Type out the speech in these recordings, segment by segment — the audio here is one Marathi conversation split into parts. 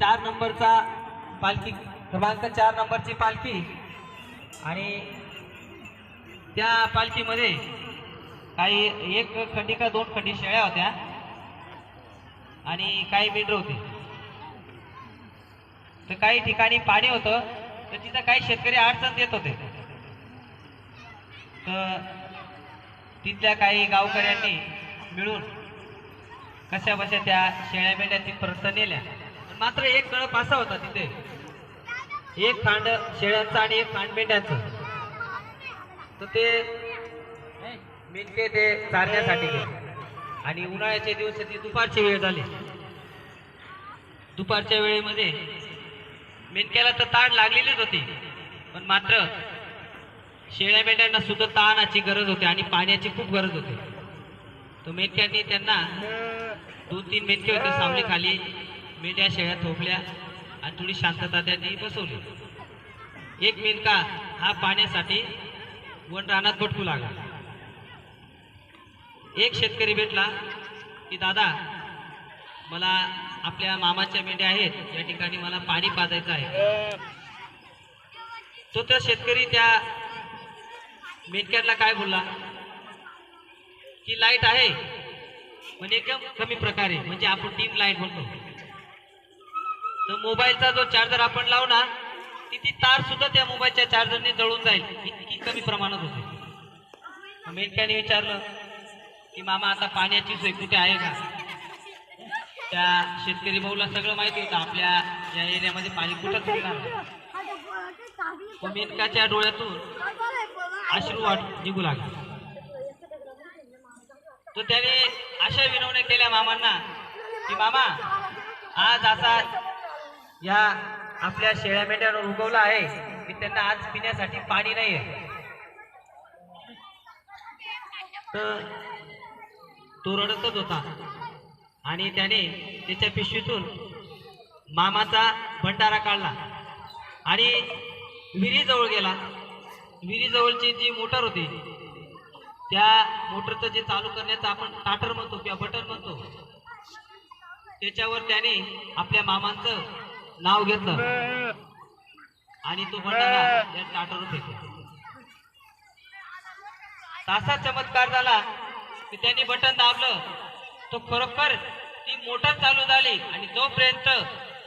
चार नंबरचा पालखी क्रमांक चार नंबरची पालखी. आणि त्या पालखीमध्ये काही एक खंडी का दोन खंडी शेळ्या होत्या. आणि काही मेंढर होते. तर काही ठिकाणी पाणी होतं तर तिथं काही शेतकरी अडचण देत होते. तर तिथल्या काही गावकऱ्यांनी मिळून कशा बशा त्या शेळ्या मेंढ्या तिथपर्यंत नेल्या. मात्र एक कळप असा होता तिथे. एक खांड शेळ्यांचा आणि एक खांड मेंढ्यांचं. तर ते मेंढके ते चारण्यासाठी गेले. आणि उन्हाळ्याचे दिवस ती दुपारची वेळ झाली. दुपारच्या वेळेमध्ये मेंढक्याला तर ताण लागलेलीच होती. पण मात्र शेळ्या मेंढ्यांना सुद्धा ताणाची गरज होती आणि पाण्याची खूप गरज होती. तर मेंढक्यांनी त्यांना दोन तीन मेंढके होते सावली खाली मेंढ्या शेळ्या थोपल्या आणि थोडी शांतता त्यांनी बसवली. एक मेनका हा पाण्यासाठी वन रानात भटकू लागला. एक शेतकरी भेटला की दादा मला आपल्या मामाच्या मेंढ्या आहेत. या ठिकाणी मला पाणी पाजायचं आहे. तो त्या शेतकरी त्या मेंढक्याला काय बोलला? की लाइट आहे पण एकदम कमी प्रकारे म्हणजे आपण टीम लाइट म्हणतो. मोबाईलचा जो चार्जर आपण लावू ना ती तार सुद्धा त्या मोबाईलच्या चार्जरने जळून जाईल. इतकी कमी प्रमाणात होते. मग विचारलं की मामा आता पाण्याची सोय कुठे आहे का? त्या शेतकरी भाऊला सगळं माहिती होतं. आपल्या या एरियामध्ये पाणी कुठं मिळणार मेनकाच्या डोळ्यातून अश्रू वाट निघू लागले. तर त्याने अशा विनवण्या केल्या मामांना की मामा आज असा या आपल्या शेळ्या मेंढ्यावर उगवला आहे. की त्यांना आज पिण्यासाठी पाणी नाही आहे तर तो रडतच होता. आणि त्याने त्याच्या पिशवीतून मामाचा भंडारा काढला. आणि विहिरीजवळ गेला. विहिरीजवळची जी मोटर होती त्या मोटरचं जे चालू करण्याचं आपण टाटर म्हणतो किंवा बटन म्हणतो त्याच्यावर त्याने आपल्या मामांचं नाव घेतलं. आणि तो भंडारा त्या फेकला चमत्कार झाला की त्यांनी बटन दाबलं. तो खरोखर ती मोटर चालू झाली आणि जोपर्यंत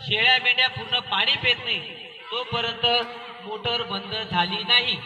शेळ्या मेंढ्या पूर्ण पाणी पेत नाही तोपर्यंत मोटर बंद झाली नाही.